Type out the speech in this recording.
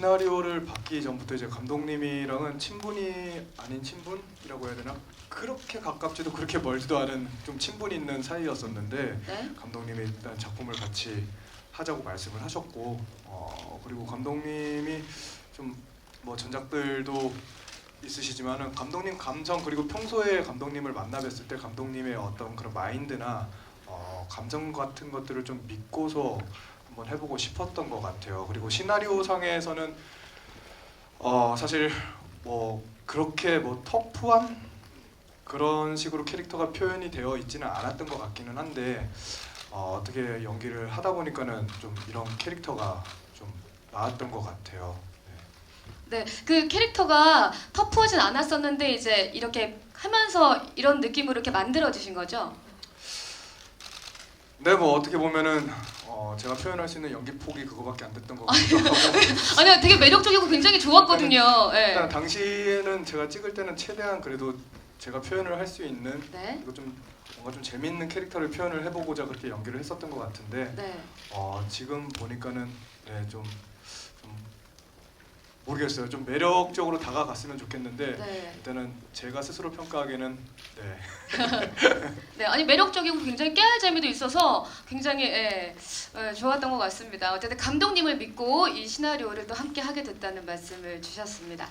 시나리오를 받기 전부터 이제 감독님이랑은 친분이 아닌 친분이라고 해야 되나? 그렇게 가깝지도 그렇게 멀지도 않은 좀 친분 있는 사이였었는데 네. 감독님이 일단 작품을 같이 하자고 말씀을 하셨고 어, 그리고 감독님이 좀 뭐 전작들도 있으시지만은 감독님 감정 그리고 평소에 감독님을 만나 뵀을 때 감독님의 어떤 그런 마인드나 어, 감정 같은 것들을 좀 믿고서 한번 해보고 싶었던 것 같아요. 그리고 시나리오 상에서는 어, 사실 뭐 그렇게 뭐 터프한 그런 식으로 캐릭터가 표현이 되어 있지는 않았던 것 같기는 한데 어, 어떻게 연기를 하다 보니까는 좀 이런 캐릭터가 좀 나왔던 것 같아요. 네, 그 캐릭터가 터프하진 않았었는데 이제 이렇게 하면서 이런 느낌으로 이렇게 만들어지신 거죠? 네, 뭐 어떻게 보면은 어, 제가 표현할 수 있는 연기 폭이 그거밖에 안 됐던 것 같기도 하고 아니요, 되게 매력적이고 굉장히 좋았거든요. 일단 네. 당시에는 제가 찍을 때는 최대한 그래도 제가 표현을 할 수 있는 네. 그리고 좀 뭔가 좀 재밌는 캐릭터를 표현을 해보고자 그렇게 연기를 했었던 것 같은데 네. 어, 지금 보니까는 네, 좀, 좀 모르겠어요. 좀 매력적으로 다가갔으면 좋겠는데 네. 일단은 제가 스스로 평가하기에는 네, 네, 아니 매력적이고 굉장히 깨알 재미도 있어서 굉장히 예, 예, 좋았던 것 같습니다. 어쨌든 감독님을 믿고 이 시나리오를 또 함께 하게 됐다는 말씀을 주셨습니다.